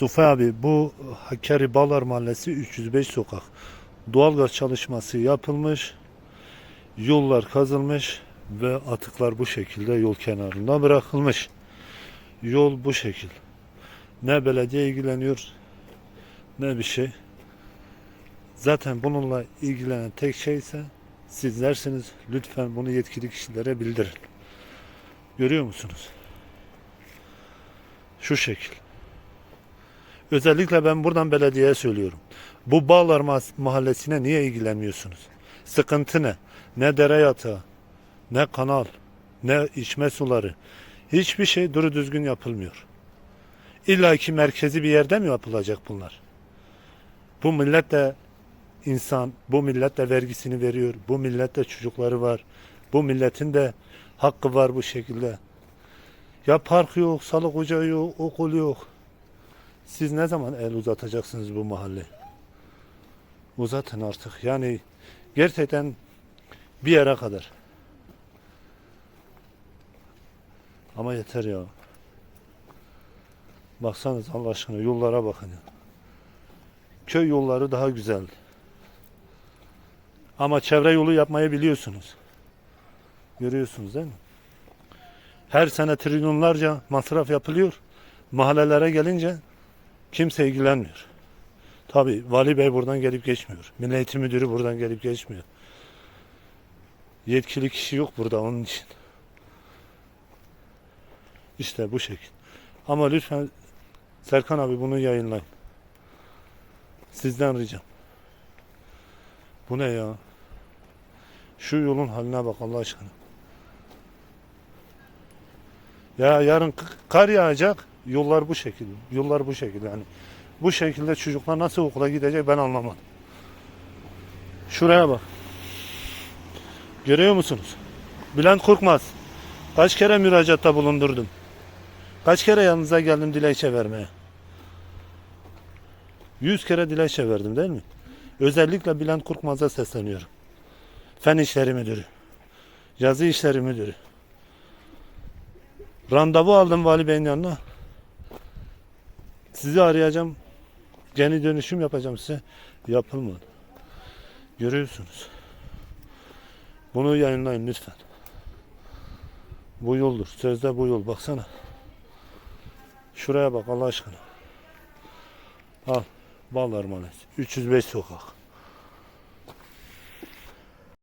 Sufay abi bu Hakkari Bağlar Mahallesi 305 sokak. Doğalgaz çalışması yapılmış. Yollar kazılmış ve atıklar bu şekilde yol kenarında bırakılmış. Yol bu şekil. Ne belediye ilgileniyor ne bir şey. Zaten bununla ilgilenen tek şey ise sizlersiniz. Lütfen bunu yetkili kişilere bildirin. Görüyor musunuz? Şu şekil. Özellikle ben buradan belediyeye söylüyorum. Bu Bağlar Mahallesi'ne niye ilgilenmiyorsunuz? Sıkıntı ne? Ne dere yatağı, ne kanal, ne içme suları. Hiçbir şey duru düzgün yapılmıyor. İlla ki merkezi bir yerde mi yapılacak bunlar? Bu millet de insan, bu millet de vergisini veriyor. Bu millet de çocukları var. Bu milletin de hakkı var bu şekilde. Ya park yok, sağlık ocağı yok, okul yok. Siz ne zaman el uzatacaksınız bu mahalle? Uzatın artık. Yani gerçekten bir yere kadar. Ama yeter ya. Baksanız Allah aşkına yollara bakın ya. Köy yolları daha güzel. Ama çevre yolu yapmayı biliyorsunuz. Görüyorsunuz değil mi? Her sene trilyonlarca masraf yapılıyor. Mahallelere gelince kimse ilgilenmiyor. Tabi vali bey buradan gelip geçmiyor. Milli Eğitim Müdürü buradan gelip geçmiyor. Yetkili kişi yok burada onun için. İşte bu şekil. Ama lütfen Serkan abi bunu yayınlayın. Sizden ricam. Bu ne ya? Şu yolun haline bak Allah aşkına. Ya yarın kar yağacak. Yollar bu şekil. Yollar bu şekil yani. Bu şekilde çocuklar nasıl okula gidecek ben anlamadım. Şuraya bak. Görüyor musunuz? Bülent Korkmaz. Kaç kere müracaatta bulundurdum. Kaç kere yanınıza geldim dilekçe vermeye. Yüz kere dilekçe verdim değil mi? Özellikle Bülent Korkmaz'a sesleniyorum. Fen İşleri Müdürü. Yazı İşleri Müdürü. Randevu aldım vali beyin yanına. Sizi arayacağım. Geri dönüşüm yapacağım size. Yapılmadı. Görüyorsunuz. Bunu yayınlayın lütfen. Bu yoldur. Sözde bu yol. Baksana. Şuraya bak Allah aşkına. Al. Mahallesi. 305 sokak.